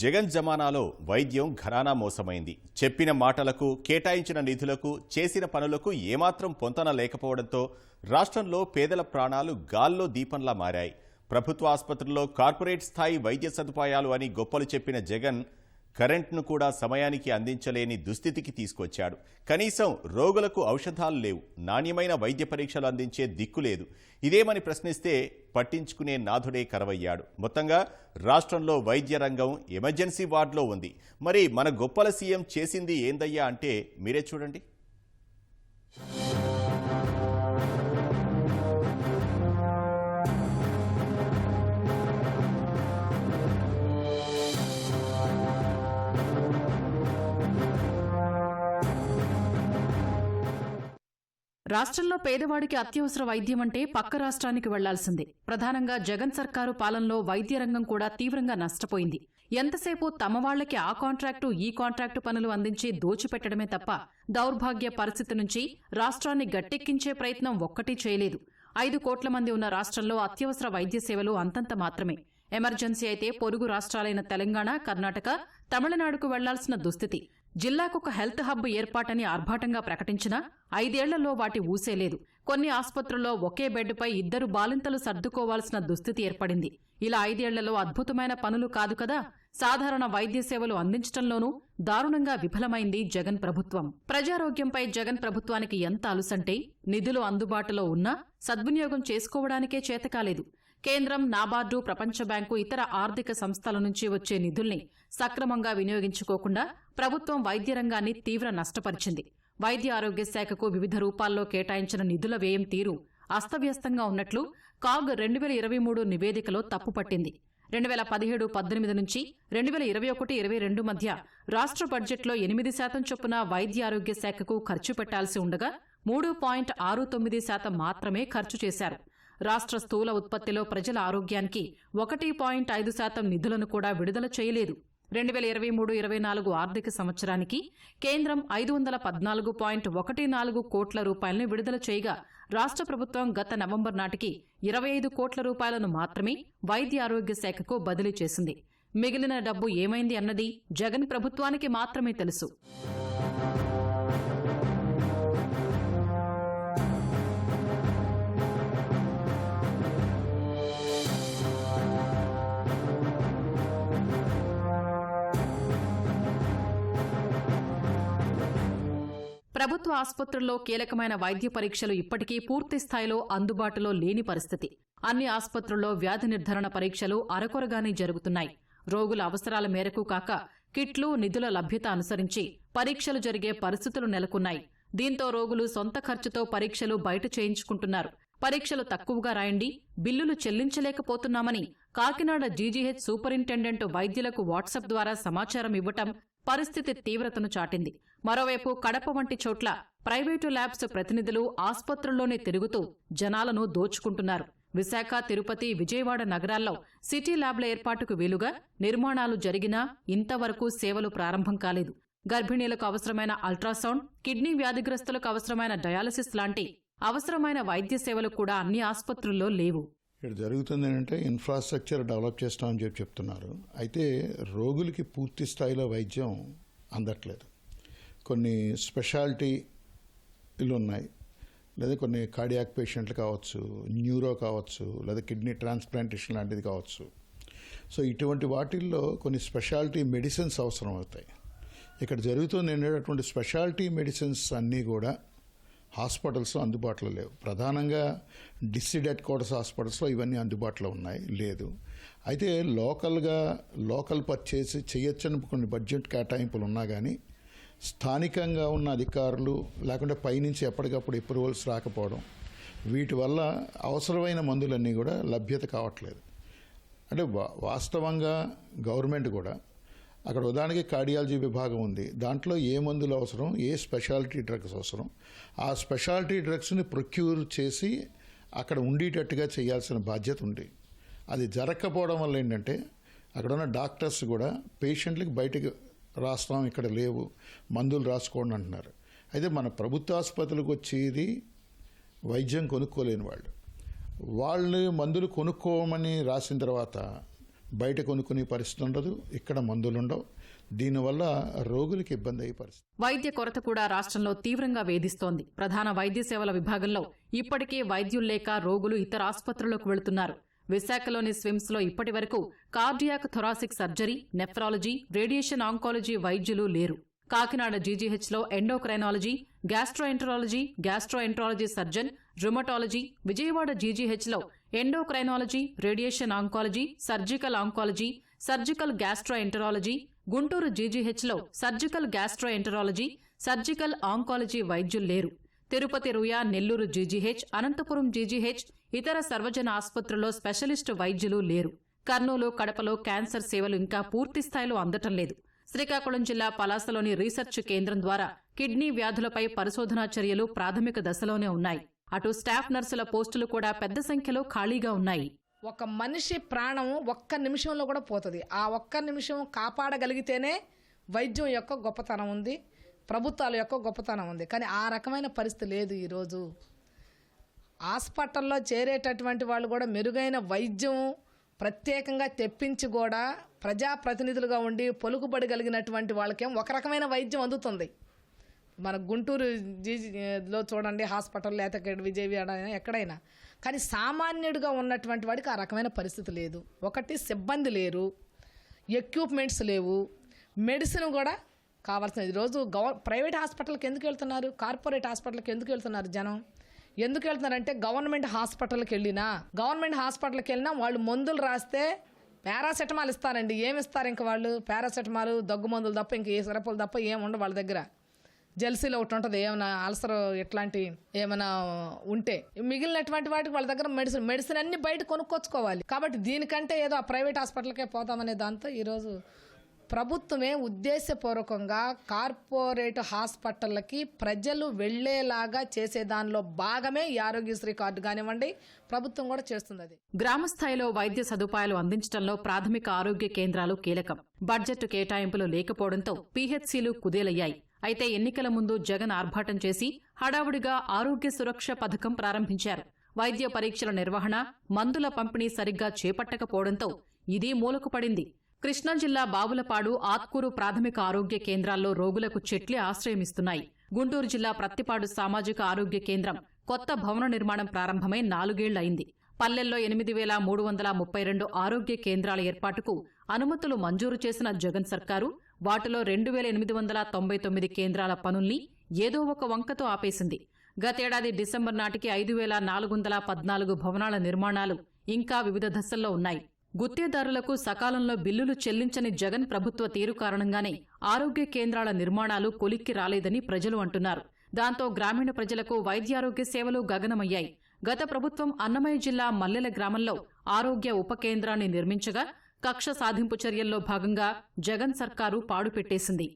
జగన్ జమానాలో వైద్యం ఘరానా మోసమైంది. చెప్పిన మాటలకు కేటాయించిన నిధులకు చేసిన పనులకు ఏమాత్రం పొంతన లేకపోవడంతో రాష్ట్రంలో పేదల ప్రాణాలు గాల్లో దీపంలా మారాయి. ప్రభుత్వ ఆసుపత్రుల్లో కార్పొరేట్ స్థాయి వైద్య సదుపాయాలు అని గొప్పలు చెప్పిన జగన్ కరెంట్ను కూడా సమయానికి అందించలేని దుస్థితికి తీసుకొచ్చాడు. కనీసం రోగులకు ఔషధాలు లేవు. నాణ్యమైన వైద్య పరీక్షలు అందించే దిక్కు లేదు. ఇదేమని ప్రశ్నిస్తే పట్టించుకునే నాథుడే కరవయ్యాడు. మొత్తంగా రాష్ట్రంలో వైద్య రంగం ఎమర్జెన్సీ వార్డులో ఉంది. మరి మన గొప్పల సీఎం చేసింది ఏందయ్యా అంటే మీరే చూడండి. రాష్ట్రంలో పేదవాడికి అత్యవసర వైద్యం అంటే పక్క రాష్ట్రానికి వెళ్ళాల్సిందే. ప్రధానంగా జగన్ సర్కారు పాలనలో వైద్య రంగం కూడా తీవ్రంగా నష్టపోయింది. ఎంతసేపు తమ వాళ్ళకి ఆ కాంట్రాక్టు ఈ కాంట్రాక్టు పనులు అందించి దోచిపెట్టడమే తప్ప దౌర్భాగ్య పరిస్థితి నుంచి రాష్ట్రాన్ని గట్టెక్కించే ప్రయత్నం ఒక్కటీ చేయలేదు. ఐదు కోట్ల మంది ఉన్న రాష్ట్రంలో అత్యవసర వైద్య సేవలు అంతంత మాత్రమే. ఎమర్జెన్సీ అయితే పొరుగు రాష్ట్రాలైన తెలంగాణ కర్ణాటక తమిళనాడుకు వెళ్ళాల్సిన దుస్థితి. జిల్లాకొక హెల్త్ హబ్ ఏర్పాటని ఆర్భాటంగా ప్రకటించినా ఐదేళ్ళలో వాటి ఊసేలేదు కొన్ని ఆసుపత్రుల్లో ఒకే బెడ్పై ఇద్దరు బాలింతలు సర్దుకోవాల్సిన దుస్థితి ఏర్పడింది. ఇలా ఐదేళ్ళలో అద్భుతమైన పనులు కాదు కదా? సాధారణ వైద్య సేవలు అందించటంలోనూ దారుణంగా విఫలమైంది జగన్ ప్రభుత్వం. ప్రజారోగ్యంపై జగన్ ప్రభుత్వానికి ఎంత అలుసంటే నిధులు అందుబాటులో ఉన్నా సద్వినియోగం చేసుకోవడానికే చేతకాలేదు. కేంద్రం నాబార్డు ప్రపంచ బ్యాంకు ఇతర ఆర్థిక సంస్థల నుంచి వచ్చే నిధుల్ని సక్రమంగా వినియోగించుకోకుండా ప్రభుత్వం వైద్య రంగాన్ని తీవ్ర నష్టపరిచింది. వైద్య ఆరోగ్య శాఖకు వివిధ రూపాల్లో కేటాయించిన నిధుల వ్యయం తీరు అస్తవ్యస్తంగా ఉన్నట్లు కాగ్ రెండు వేల ఇరవై మూడు నివేదికలో తప్పుపట్టింది రెండు వేల పదిహేడు పద్దెనిమిది నుంచి రెండు వేల ఇరవై ఒకటి ఇరవై రెండు మధ్య రాష్ట్ర బడ్జెట్లో ఎనిమిది శాతం చొప్పున వైద్య ఆరోగ్య శాఖకు ఖర్చు పెట్టాల్సి ఉండగా మూడు పాయింట్ ఆరు తొమ్మిది శాతం మాత్రమే ఖర్చు చేశారు. రాష్ట్ర స్థూల ఉత్పత్తిలో ప్రజల ఆరోగ్యానికి ఒకటి పాయింట్ ఐదు శాతం నిధులను కూడా విడుదల చేయలేదు. రెండు వేల ఇరవై మూడు ఇరవై నాలుగు ఆర్థిక సంవత్సరానికి కేంద్రం ఐదు వందల పద్నాలుగు పాయింట్ ఒకటి నాలుగు కోట్ల రూపాయలను విడుదల చేయగా రాష్ట్ర ప్రభుత్వం గత నవంబర్ నాటికి ఇరవై ఐదు కోట్ల రూపాయలను మాత్రమే వైద్య ఆరోగ్య శాఖకు బదిలీ చేసింది. మిగిలిన డబ్బు ఏమైంది అన్నది జగన్ ప్రభుత్వానికి మాత్రమే తెలుసు. ప్రభుత్వ ఆసుపత్రుల్లో కీలకమైన వైద్య పరీక్షలు ఇప్పటికీ పూర్తి స్థాయిలో అందుబాటులో లేని పరిస్థితి. అన్ని ఆసుపత్రుల్లో వ్యాధి నిర్ధారణ పరీక్షలు అరకొరగానే జరుగుతున్నాయి. రోగుల అవసరాల మేరకు కాక కిట్లు నిధుల లభ్యత అనుసరించి పరీక్షలు జరిగే పరిస్థితులు నెలకొన్నాయి. దీంతో రోగులు సొంత ఖర్చుతో పరీక్షలు బయట చేయించుకుంటున్నారు. పరీక్షలు తక్కువగా రాయండి బిల్లులు చెల్లించలేకపోతున్నామని కాకినాడ జీజీహెచ్ సూపరింటెండెంట్ వైద్యులకు వాట్సాప్ ద్వారా సమాచారం ఇవ్వటం పరిస్థితి తీవ్రతను చాటింది. మరోవైపు కడప వంటి చోట్ల ప్రైవేటు ల్యాబ్స్ ప్రతినిధులు ఆసుపత్రుల్లోనే తిరుగుతూ జనాలను దోచుకుంటున్నారు. విశాఖ తిరుపతి విజయవాడ నగరాల్లో సిటీ ల్యాబ్ల ఏర్పాటుకు వీలుగా నిర్మాణాలు జరిగినా ఇంతవరకు సేవలు ప్రారంభం కాలేదు. గర్భిణీలకు అవసరమైన అల్ట్రాసౌండ్ కిడ్నీ వ్యాధిగ్రస్తులకు అవసరమైన డయాలసిస్ లాంటి అవసరమైన వైద్య సేవలు కూడా అన్ని ఆసుపత్రుల్లో లేవు. ఇక్కడ జరుగుతుంది ఏంటంటే ఇన్ఫ్రాస్ట్రక్చర్ డెవలప్ చేస్తామని చెప్పి చెప్తున్నారు. అయితే రోగులకి పూర్తి స్థాయిలో వైద్యం అందట్లేదు. కొన్ని స్పెషాలిటీలు ఉన్నాయి. లేదా కొన్ని కార్డియాక్ పేషెంట్లు కావచ్చు న్యూరో కావచ్చు లేదా కిడ్నీ ట్రాన్స్ప్లాంటేషన్ లాంటిది కావచ్చు. సో ఇటువంటి వాటిల్లో కొన్ని స్పెషాలిటీ మెడిసిన్స్ అవసరం అవుతాయి ఇక్కడ జరుగుతుంది ఏంటంటే స్పెషాలిటీ మెడిసిన్స్ అన్నీ కూడా హాస్పిటల్స్ అందుబాటులో లేవు. ప్రధానంగా డిస్ట్రిక్ట్ హెడ్ క్వార్టర్స్ హాస్పిటల్స్లో ఇవన్నీ అందుబాటులో ఉన్నాయి. లేదు. అయితే లోకల్గా లోకల్ పర్చేసి చేయొచ్చని కొన్ని బడ్జెట్ కేటాయింపులు ఉన్నా కానీ స్థానికంగా ఉన్న అధికారులు లేకుంటే పైనుంచి ఎప్పటికప్పుడు అప్రూవల్స్ రాకపోవడం వీటి వల్ల అవసరమైన మందులన్నీ కూడా లభ్యత కావట్లేదు. అంటే వా- వాస్తవంగా గవర్నమెంట్ కూడా అక్కడ ఉదాహరణకి కార్డియాలజీ విభాగం ఉంది. దాంట్లో ఏ మందులు అవసరం? ఏ స్పెషాలిటీ డ్రగ్స్ అవసరం? ఆ స్పెషాలిటీ డ్రగ్స్ని ప్రొక్యూర్ చేసి అక్కడ ఉండేటట్టుగా చేయాల్సిన బాధ్యత ఉంది. అది జరగకపోవడం వల్ల ఏంటంటే అక్కడ ఉన్న డాక్టర్స్ కూడా పేషెంట్లకి బయటకు రాస్తాం ఇక్కడ లేవు మందులు రాసుకోండి అంటున్నారు. అయితే మన ప్రభుత్వ ఆసుపత్రులకు వచ్చేది వైద్యం కొనుక్కోలేని వాళ్ళు. వాళ్ళు మందులు కొనుక్కోమని రాసిన తర్వాత బయట కొనుక్కునే పరిస్థితి ఉండదు ఇక్కడ మందులు ఉండవు. దీనివల్ల రోగులకు ఇబ్బంది అయ్యే పరిస్థితి. వైద్య కొరత కూడా రాష్ట్రంలో తీవ్రంగా వేధిస్తోంది. ప్రధాన వైద్య సేవల విభాగంలో ఇప్పటికే వైద్యులు లేక రోగులు ఇతర ఆసుపత్రులకు వెళుతున్నారు. విశాఖలోని స్విమ్స్లో ఇప్పటి వరకు cardiac thoracic surgery nephrology radiation oncology వైద్యులు లేరు. Kakinada జీజీహెచ్లో endocrinology gastroenterology gastroenterology surgeon rheumatology Vijayawada జీజీహెచ్లో endocrinology radiation oncology surgical oncology surgical gastroenterology Guntur జీజీహెచ్లో surgical gastroenterology surgical oncology వైద్యులు లేరు. తిరుపతి రుయా నెల్లూరు జీజీహెచ్ అనంతపురం జీజీహెచ్ ఇతర సర్వజన ఆసుపత్రుల్లో స్పెషలిస్టు వైద్యులు లేరు. కర్నూలు కడపలో క్యాన్సర్ సేవలు ఇంకా పూర్తి స్థాయిలో అందటం లేదు. శ్రీకాకుళం జిల్లా పలాసలోని రీసెర్చ్ కేంద్రం ద్వారా కిడ్నీ వ్యాధులపై పరిశోధనా చర్యలు ప్రాథమిక దశలోనే ఉన్నాయి. అటు స్టాఫ్ నర్సుల పోస్టులు కూడా పెద్ద సంఖ్యలో ఖాళీగా ఉన్నాయి. ఒక మనిషి ప్రాణం ఒక్క నిమిషంలో కూడా పోతుంది. ఆ ఒక్క నిమిషం కాపాడగలిగితేనే వైద్యం యొక్క గొప్పతనం ఉంది ప్రభుత్వాల యొక్క గొప్పతనం ఉంది. కానీ ఆ రకమైన పరిస్థితి లేదు ఈరోజు. హాస్పిటల్లో చేరేటటువంటి వాళ్ళు కూడా మెరుగైన వైద్యం ప్రత్యేకంగా తెప్పించి కూడా ప్రజాప్రతినిధులుగా ఉండి పలుకుబడి కలిగినటువంటి వాళ్ళకేం ఒక రకమైన వైద్యం అందుతుంది. మన గుంటూరు లో చూడండి హాస్పిటల్ లేకపోతే విజయవాడ అయినా ఎక్కడైనా. కానీ సామాన్యుడిగా ఉన్నటువంటి వాడికి ఆ రకమైన పరిస్థితి లేదు. ఒకటి సిబ్బంది లేరు ఎక్విప్మెంట్స్ లేవు మెడిసిన్ కూడా కావాల్సిన ఈరోజు గవ ప్రైవేట్ హాస్పిటల్కి ఎందుకు వెళ్తున్నారు? కార్పొరేట్ హాస్పిటల్కి ఎందుకు వెళ్తున్నారు జనం? ఎందుకు వెళ్తున్నారంటే గవర్నమెంట్ హాస్పిటల్కి వెళ్ళినా. గవర్నమెంట్ హాస్పిటల్కి వెళ్ళినా వాళ్ళు మందులు రాస్తే పారాసెటమాల్ ఇస్తారండి. ఏమి ఇస్తారు ఇంక వాళ్ళు? పారాసెటమాల్ దగ్గు మందులు తప్ప ఇంక ఏ సిరపులు తప్ప ఏమి ఉండవు వాళ్ళ దగ్గర. జెల్సీలో ఒకటి ఉంటుంది ఏమైనా అల్సర్ ఇట్లాంటి ఏమైనా ఉంటే మిగిలినటువంటి వాటికి వాళ్ళ దగ్గర మెడిసిన్ మెడిసిన్ అన్ని బయట కొనుక్కొచ్చుకోవాలి. కాబట్టి దీనికంటే ఏదో ఆ ప్రైవేట్ హాస్పిటల్కే పోతామనే దాంతో ఈరోజు ప్రభుత్వమే ఉద్దేశపూర్వకంగా కార్పొరేట్ హాస్పిటళ్ళకి ప్రజలు వెళ్ళేలాగా చేసే దానిలో భాగమే ఈ ఆరోగ్యశ్రీ కార్డు కానివ్వండి ప్రభుత్వం కూడా చేస్తుంది అది. గ్రామ స్థాయిలో వైద్య సదుపాయాలు అందించడంలో ప్రాథమిక ఆరోగ్య కేంద్రాలు కీలకం. బడ్జెట్ కేటాయింపులు లేకపోవడంతో పీహెచ్సీలు కుదేలయ్యాయి. అయితే ఎన్నికల ముందు జగన్ ఆర్భాటం చేసి హడావుడిగా ఆరోగ్య సురక్ష పథకం ప్రారంభించారు. వైద్య పరీక్షల నిర్వహణ మందుల పంపిణీ సరిగ్గా చేపట్టకపోవడంతో ఇది మూలకు పడింది. కృష్ణా జిల్లా బావులపాడు ఆత్కూరు ప్రాథమిక ఆరోగ్య కేంద్రాల్లో రోగులకు చెట్లే ఆశ్రయమిస్తున్నాయి. గుంటూరు జిల్లా ప్రత్తిపాడు సామాజిక ఆరోగ్య కేంద్రం కొత్త భవన నిర్మాణం ప్రారంభమై నాలుగేళ్ళయింది. పల్లెల్లో ఎనిమిది వేల మూడు వందల ముప్పై రెండు ఆరోగ్య కేంద్రాల ఏర్పాటుకు అనుమతులు మంజూరు చేసిన జగన్ సర్కారు వాటిలో రెండు వేల ఎనిమిది వందల తొంభై తొమ్మిది కేంద్రాల పనుల్ని ఏదో ఒక వంకతో ఆపేసింది. గతేడాది డిసెంబర్ నాటికి ఐదు వేల నాలుగు వందల పద్నాలుగు భవనాల నిర్మాణాలు ఇంకా వివిధ దశల్లో ఉన్నాయి. గుత్తేదారులకు సకాలంలో బిల్లులు చెల్లించని జగన్ ప్రభుత్వ తీరు కారణంగానే ఆరోగ్య కేంద్రాల నిర్మాణాలు కొలిక్కి రాలేదని ప్రజలు అంటున్నారు. దాంతో గ్రామీణ ప్రజలకు వైద్యారోగ్య సేవలు గగనమయ్యాయి. గత ప్రభుత్వం అన్నమయ్య జిల్లా మల్లెల గ్రామంలో ఆరోగ్య ఉప కేంద్రాన్ని నిర్మించగా కక్ష సాధింపు చర్యల్లో భాగంగా జగన్ సర్కారు పాడుపెట్టేసింది.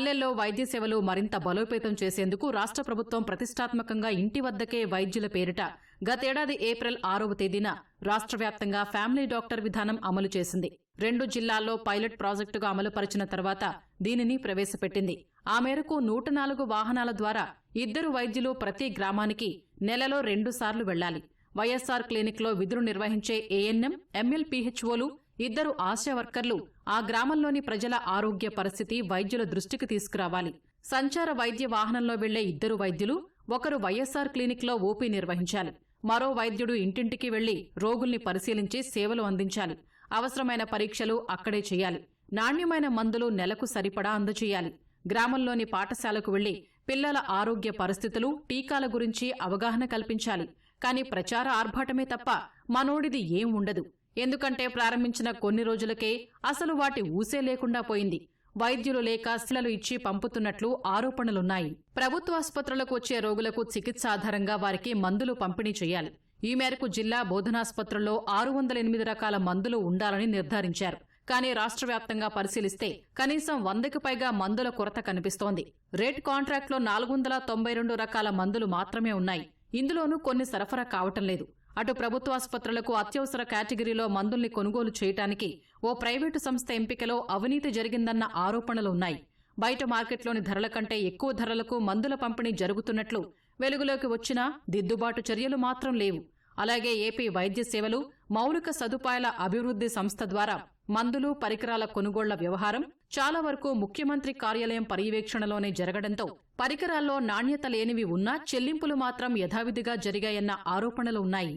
పల్లెల్లో వైద్య సేవలు మరింత బలోపేతం చేసేందుకు రాష్ట్ర ప్రభుత్వం ప్రతిష్టాత్మకంగా ఇంటి వద్దకే వైద్యుల పేరిట గతేడాది ఏప్రిల్ ఆరవ తేదీన రాష్ట్ర వ్యాప్తంగా ఫ్యామిలీ డాక్టర్ విధానం అమలు చేసింది. రెండు జిల్లాల్లో పైలట్ ప్రాజెక్టుగా అమలుపరిచిన తర్వాత దీనిని ప్రవేశపెట్టింది. ఆ మేరకు నూట నాలుగు వాహనాల ద్వారా ఇద్దరు వైద్యులు ప్రతి గ్రామానికి నెలలో రెండు సార్లు వెళ్ళాలి వైఎస్సార్ క్లినిక్లో విధులు నిర్వహించే ఏఎన్ఎం ఎంఎల్పీహెచ్ఓలు ఇద్దరు ఆశా వర్కర్లు ఆ గ్రామంలోని ప్రజల ఆరోగ్య పరిస్థితి వైద్యుల దృష్టికి తీసుకురావాలి. సంచార వైద్య వాహనంలో వెళ్ళే ఇద్దరు వైద్యులు ఒకరు వైఎస్సార్ క్లినిక్లో ఓపీ నిర్వహించాలి. మరో వైద్యుడు ఇంటింటికి వెళ్ళి రోగుల్ని పరిశీలించి సేవలు అందించాలి. అవసరమైన పరీక్షలు అక్కడే చేయాలి. నాణ్యమైన మందులు నెలకు సరిపడా అందజేయాలి గ్రామంలోని పాఠశాలకు వెళ్ళి పిల్లల ఆరోగ్య పరిస్థితులు టీకాల గురించి అవగాహన కల్పించాలి. కాని ప్రచార ఆర్భాటమే తప్ప మనోడిది ఏం ఉండదు. ఎందుకంటే ప్రారంభించిన కొన్ని రోజులకే అసలు వాటి ఊసే లేకుండా పోయింది. వైద్యులు లేక శిలలు ఇచ్చి పంపుతున్నట్లు ఆరోపణలున్నాయి. ప్రభుత్వాసుపత్రులకు వచ్చే రోగులకు చికిత్స ఆధారంగా వారికి మందులు పంపిణీ చేయాలి. ఈ మేరకు జిల్లా బోధనాసుపత్రుల్లో ఆరు వందల ఎనిమిది రకాల మందులు ఉండాలని నిర్ధారించారు. కానీ రాష్ట్ర వ్యాప్తంగా పరిశీలిస్తే కనీసం వందకి పైగా మందుల కొరత కనిపిస్తోంది. రేట్ కాంట్రాక్ట్లో నాలుగు వందల తొంభై రెండు రకాల మందులు మాత్రమే ఉన్నాయి. ఇందులోనూ కొన్ని సరఫరా కావటం లేదు. అటు ప్రభుత్వాసుపత్రులకు అత్యవసర కేటగిరీలో మందుల్ని కొనుగోలు చేయటానికి ఓ ప్రైవేటు సంస్థ ఎంపికలో అవినీతి జరిగిందన్న ఆరోపణలు ఉన్నాయి బయట మార్కెట్లోని ధరల కంటే ఎక్కువ ధరలకు మందుల పంపిణీ జరుగుతున్నట్లు వెలుగులోకి వచ్చినా దిద్దుబాటు చర్యలు మాత్రం లేవు. అలాగే ఏపీ వైద్య సేవలు మౌలిక సదుపాయాల అభివృద్ధి సంస్థ ద్వారా మందులు పరికరాల కొనుగోళ్ళ వ్యవహారం చాలా వరకు ముఖ్యమంత్రి కార్యాలయం పర్యవేక్షణలోనే జరగడంతో పరికరాల్లో నాణ్యత లేనివి ఉన్నా చెల్లింపులు మాత్రం యథావిధిగా జరిగాయన్న ఆరోపణలు ఉన్నాయి.